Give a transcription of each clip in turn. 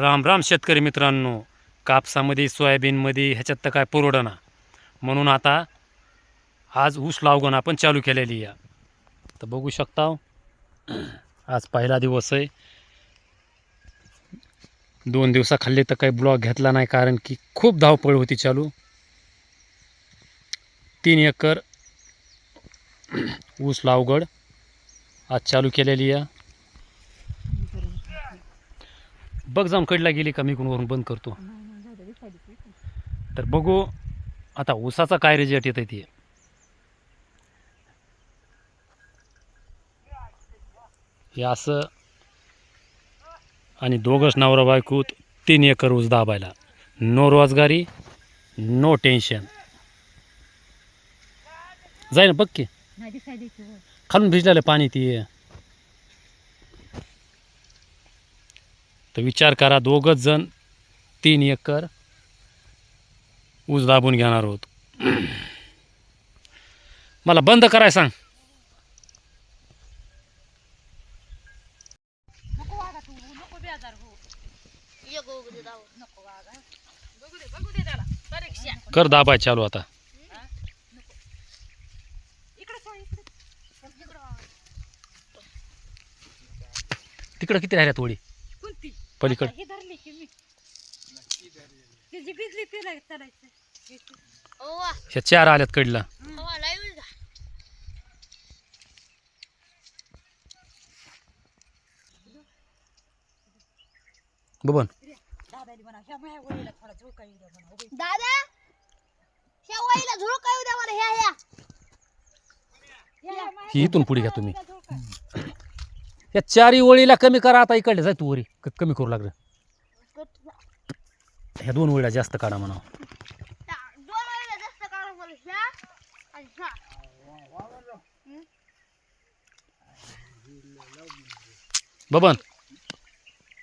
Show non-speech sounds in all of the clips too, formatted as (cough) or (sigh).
राम राम शेतकरी मित्रांनो. कापसामध्ये सोयाबीनमध्ये ह्याच्यात तर काय पुरवडना. म्हणून आता आज ऊस लावगण आपण चालू केलेली आहे. तर बघू शकता हो. आज पहिला दिवस आहे. दोन दिवसाखाली तर काही ब्लॉग घेतला नाही कारण की खूप धावपळ होती चालू. तीन एकर ऊस लावगड आज चालू केलेली आहे. बघ जाऊन कडला गेली का मी वरून बंद करतो. तर बघू आता ऊसाचा काय रिजल्ट येत ते. हे असं आणि दोघंच नवरा बायकोत तीन एकर ऊस दाबायला. नो रोजगारी नो टेन्शन ना बघ की खालून भिजलेलं पाणी ती. तर विचार करा दोघंच जण तीन एकर ऊस दाबून घेणार आहोत. (clears throat) मला बंद कराय सांग. हो. कर दाबाय चालू आता. तिकडं किती राहिल्या थोडी पलीकड. ही धरली की मी. तिची भिजली तिला चढायचं. ओवा. ह्या चार आल्यात कडला. ओवा लाईव्ह जा बबन. दादाली म्हणा ह्या माझ्या वडीला थोडा झोका येऊ द्या म्हणा. दादा ह्या वाईला झुळका येऊ द्या मला ह्या ह्या. ह्या- ह्या माझ्या ही इथून पुढे घ्या तुम्ही. वडीला झोका. या चारही ओळीला कमी करा आता इकडले जाय तू वरी. क- कमी करू लागलं. ह्या दोन ओळीला जास्त काढा म्हणा दोन वाईला जास्त काढा मला ह्या आणि ह्या बबन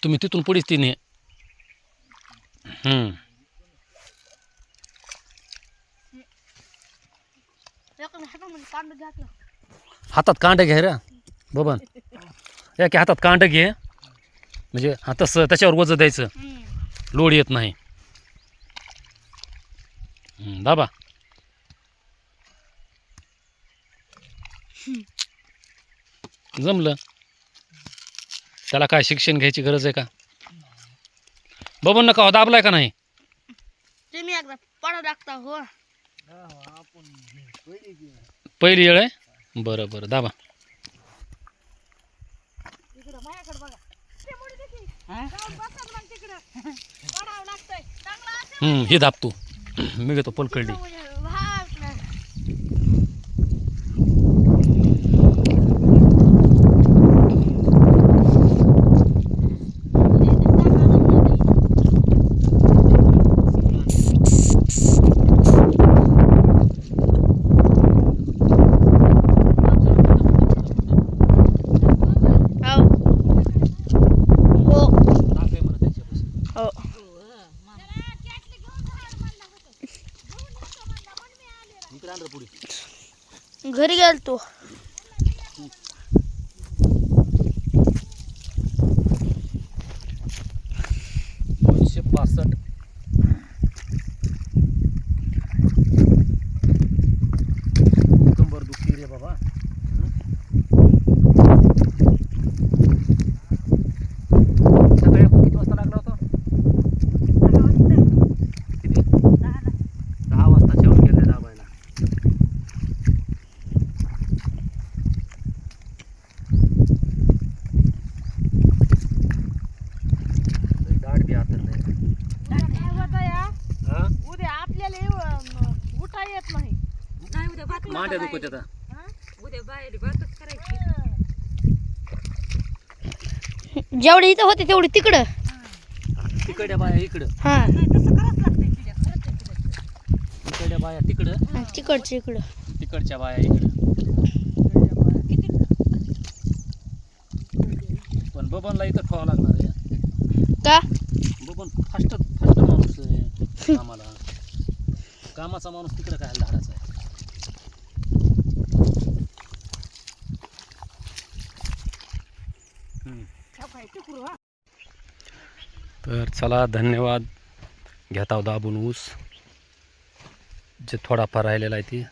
तुम्ही तिथून पुढेच तिने. एका हातामध्ये कांड घातलं हातात कांड घे रे. बबन या की हातात कांड घे. म्हणजे हा तसं त्याच्यावर वजन द्यायचं. लोड येत नाही. दाबा. जमलं. त्याला काय शिक्षण घ्यायची गरज आहे का? बबन नका हो, दाबलाय का नाही? तुम्ही एकदा पडा टाकता हो. पहिली वेळ आहे? बरं बरं दाबा इकडं माझ्याकडे बघा ते मुडी देते. जाऊन बसा मग तिकडं पडावं लागतंय चांगला असेल हम्म, (laughs) हे? दाब तू. (clears throat) मी घेतो पलकडली हो हो घरी गेलतो तू दोनशे पासष्ट कंबर दुखती रे बाबा सकाळी आपण किती वाजता लागला होता किती दहा वाजता जेवण केलं दाबायला गाठ बी आता नाही काय होतं या हा उद्या आपल्याला येऊ, अं, उठा येत नाही नाही उद्या भात मांड्या दुखत आता उद्या बाहेर भातच करायची. जेवढी इथं होते तेवढी तिकडं. तिकडल्या बाया इकडं. हा. नाही तसं करावंच लागतंय तिला खरंच आहे तिला. तिकडल्या बाया तिकडं. तिकडचं इकडं. तिकडच्या बाया इकडं. किती पण बबनला इथं ठेवावं लागणार आहे. का? बबन फास्ट फास्ट माणूस आहे. (laughs) कामाला. कामाचा माणूस तिकडं काय धाडाचा आहे हम्म. ठेव काय, टिकरू हा तर चला धन्यवाद. घेता दाबून ऊस. जे थोडाफार राहिलेला आहे ती.